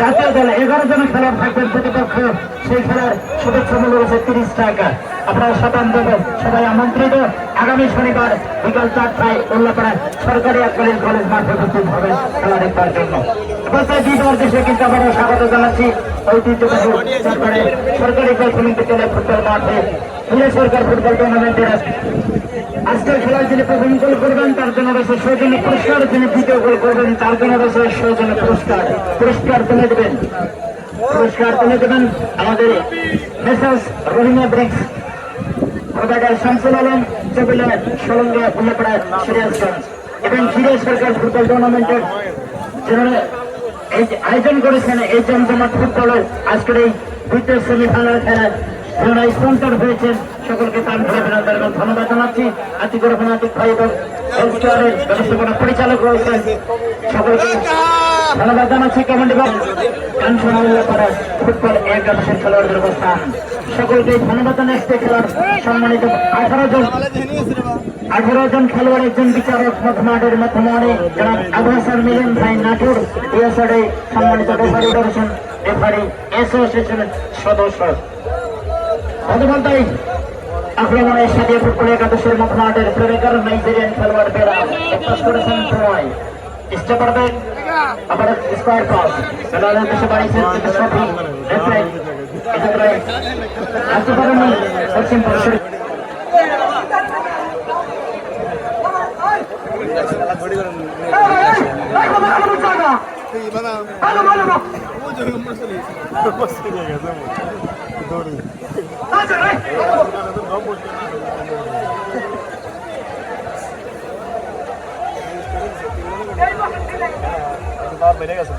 জাতীয় দলে এগারো জন খেলোয়াড় থাকবেন প্রতিপক্ষ সেই খেলার শুভেচ্ছা মূল্য রয়েছে তিরিশ টাকা আপনারা শতাংশ সবাই আমন্ত্রিত আগামী শনিবার বিকাল চারটায় উল্লাপাড়ায় সরকারি এককালীন কলেজ মাঠে উপস্থিত হবেন খেলা দেখবার জন্য। স্বাগত জানাচ্ছি। ঐতিহ্যবাহী সরকারি বিদ্যালয় ফুটবল মাঠে ফিরে সরকার ফুটবল টুর্নামেন্টের আজকের খেলায় যিনি প্রথম গোল করবেন, তার জন্য রয়েছে সৌজন্য পুরস্কার। যিনি দ্বিতীয় গোল করবেন, তার জন্য রয়েছে সৌজন্য পুরস্কার। পুরস্কার তুলে দেবেন। পুরস্কার তুলে দেবেন আমাদের messrs Rahima bricks. Provider Shamsul Alam Chabila Salanga Ullapara Sirajganj এবং ফিরে সরকার ফুটবল টুর্নামেন্টের যারা আয়োজন করেছেন এই জমজমাট ফুটবলের আজকের এই দ্বিতীয় সেমিফাইনাল খেলায় যারা স্পন্সর হয়েছেন, সকলকে তার ধরে বিনোদন এবং ধন্যবাদ জানাচ্ছি। আতিক রহমান, আতিক ভাই এবং ব্যবস্থাপনা পরিচালক রয়েছেন। সকলকে ধন্যবাদ জানাচ্ছি কমেন্ট এবং কাঞ্চনা করা ফুটবল একাদশের খেলোয়াড়দের অবস্থান। সকলকে ধন্যবাদ জানাচ্ছি আঠারো জন। খেলোয়াড়, একজন বিচারক মাঠের মাধ্যমে যারা আবহাসার মিলন ভাই নাটুর সম্মানিত সদস্য। আক্রমণের সাথে ফুটবল একাদশের মুখ মাঠের প্রেমিকার নাইজেরিয়ান খেলোয়াড় করেছেন ট্রয় চেষ্টা করবেন আবার স্কোয়ার পাস বেলালের দেশে বাড়িয়েছেন কিন্তু সফি রেফারি এক্ষেত্রে আসতে পারেননি পশ্চিম পরিসরে বেড়ে গেছে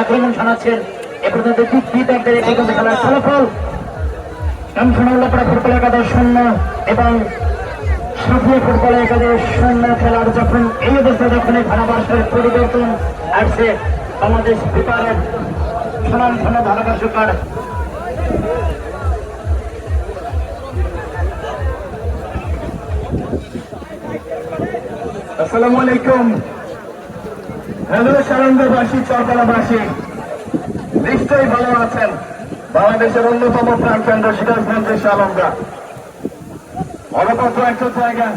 আক্রমণ শোনাচ্ছেন এ পর্যন্ত দিক বিতর্কের পর্যন্ত খেলার ফলাফল কাঞ্চনা ফুটবল একাদশ শূন্য এবং ফুটবল একাদশ শূন্য খেলার যখন এই অবস্থা যখন এই পরিবর্তন আসছে, বাংলাদেশ সুনাম আসসালামু আলাইকুম। হ্যালো সারঙ্গবাসী চরতলাবাসী নিশ্চয়ই ভালো আছেন। বাংলাদেশের অন্যতম প্রাণ কেন্দ্র সিরাজগঞ্জের সালঙ্গা অনপত্র একটা জায়গা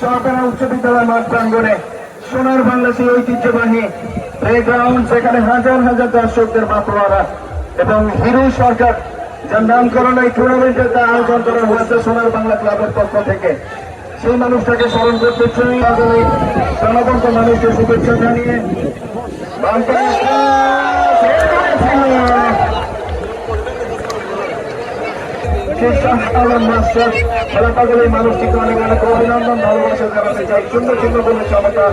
চরতলা উচ্চ বিদ্যালয় মাঠ প্রাঙ্গনে সোনার বাংলা সেই ঐতিহ্যবাহী প্লেগ্রাউন্ড সেখানে হাজার হাজার দর্শকদের মাতোয়ারা এবং হিরু সরকার, যার নামকরণ এই টুর্নামেন্টের তা আয়োজন করা হয়েছে সোনার বাংলা ক্লাবের পক্ষ থেকে। সেই মানুষটাকে স্মরণ করতে চাই। জনগণকে মানুষকে শুভেচ্ছা জানিয়ে শাহ আলম মাস্টার খেলা মানুষটিকে অনেক অনেক অভিনন্দন ভালোবাসা জানাতে চাই সুন্দর সুন্দর চমৎকার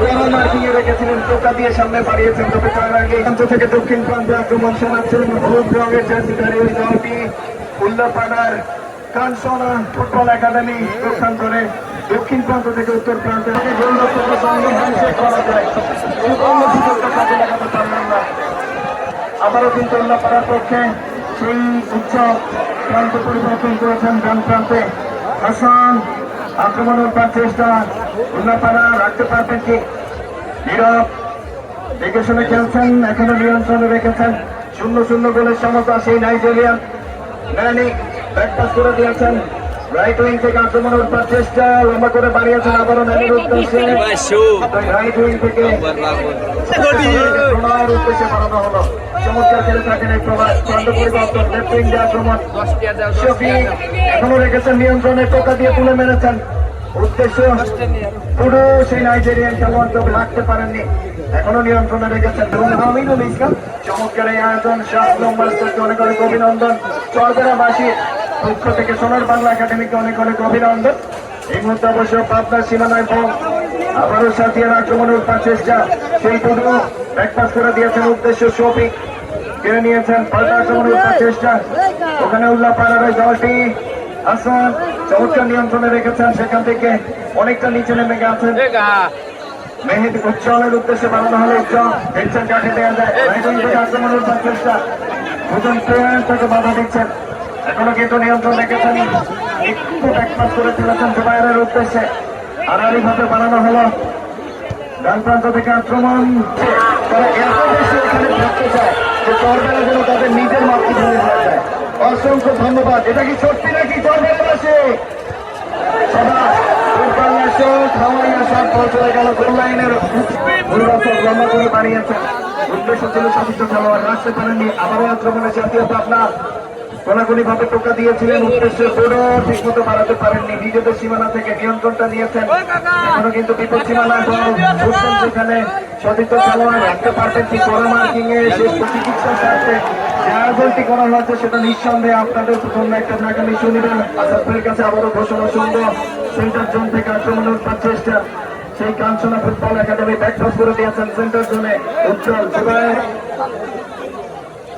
কোনো রেখেছিলেন টোকা দিয়ে সামনে বাড়িয়েছেন তবে তার থেকে দক্ষিণ প্রান্তে আক্রমণ শোনাচ্ছেন হলুদ রঙের জার্সিধারী ওই দলটি উল্লাপাড়ার কানসোনা ফুটবল একাডেমি প্রস্থান করে দক্ষিণ প্রান্ত থেকে উত্তর প্রান্তে গোলরক্ষক করা যায় আবারও কিন্তু উল্লাপাড়ার পক্ষে সেই উচ্চ প্রান্ত পরিবর্তন করেছেন ডান প্রান্তে হাসান আক্রমণের পার চেষ্টা উল্লাপাড়া রাখতে পারবেন কি? নীরব দেখে শুনে খেলছেন এখনও নিয়ন্ত্রণে রেখেছেন। শূন্য শূন্য গোলের সমতা সেই নাইজেরিয়ান ম্যানিক ব্যাকপাস করে দিয়েছেন। রাইট উইং থেকে আক্রমণের উঠবার চেষ্টা লম্বা করে বাড়িয়েছেন আবারও ম্যানের উদ্দেশ্যে রাইট উইং থেকে উদ্দেশ্যে বাড়ানো হলো। থাকেন এই আক্রমণ এখনও রেখেছেন নিয়ন্ত্রণে, টোকা দিয়ে তুলে মেরেছেন। উদ্দেশ্য পুরো সেই নাইজেরিয়ান খেলোয়াড় পারেননি। এখনও নিয়ন্ত্রণে রেখেছেন। ইসলাম। চমৎকার এই আয়োজন অনেক অনেক অভিনন্দন। পক্ষ থেকে সোনার বাংলা একাডেমিকে অনেক অনেক অভিনন্দন। এই মুহূর্তে অবশ্য পাবনার সীমানায় বল। আবারও সাথিয়ার আক্রমণের চেষ্টা সেই টুডু ব্যাকপাস করে দিয়েছেন উদ্দেশ্য শফিক কেড়ে নিয়েছেন পাল্টা আক্রমণের চেষ্টা। ওখানে উল্লাহ পাড়ার ওই দলটি আসান চমৎকার নিয়ন্ত্রণে রেখেছেন। সেখান থেকে অনেকটা নিচে নেমে গেছেন। মেহেদি উজ্জ্বলের উদ্দেশ্যে বানানো হলে উজ্জ্বল। দেখছেন কাকে দেওয়া যায়। থেকে আক্রমণের চেষ্টা। দুজন প্লেয়ার তাকে বাধা দিচ্ছেন। এখনও কিন্তু নিয়ন্ত্রণ রেখেছেন। একটু ব্যাকপাস করে তুলেছেন জুবাইরের উদ্দেশ্যে। আড়াআড়ি ভাবে বানানো হলো। ডান প্রান্ত থেকে আক্রমণ। তারা এত বেশি এখানে থাকতে চায় তাদের নিজের মাতৃভূমি অসংখ্য ধন্যবাদ। এটা কি সত্যি নাকি চরবেলা বাসে সবাই দুর্গাল্লা শট হাওয়াইয়া শট বল চলে গেল গোল লাইনের দুর্গাসক লম্বা করে বাড়িয়েছেন উদ্দেশ্য ছিল সতীর্থ খেলোয়াড় রাখতে পারেননি আবারও আক্রমণে জাতীয় পাবনা। কোনাকুনি ভাবে টোকা দিয়েছিলেন উদ্দেশ্যে বড় ঠিক মতো বাড়াতে পারেননি। নিজেদের সীমানা থেকে নিয়ন্ত্রণটা নিয়েছেন। এখনও কিন্তু বিপদ সীমানা বুঝছেন সেখানে সতীর্থ খেলোয়াড় রাখতে পারতেন কি করে মার্কিং এ শেষ চিকিৎসার করা হয়েছে সেটা নিঃসন্দেহে আপনাদের জন্য একটা নাকামি শুনিবেন আসাদের কাছে আবারও ঘোষণা শুনব সেন্টার জোন থেকে আক্রমণের চেষ্টা। সেই কাঞ্চনা ফুটবল একাডেমি ব্যাকপাস করে দিয়েছেন সেন্টার জোনে উজ্জ্বল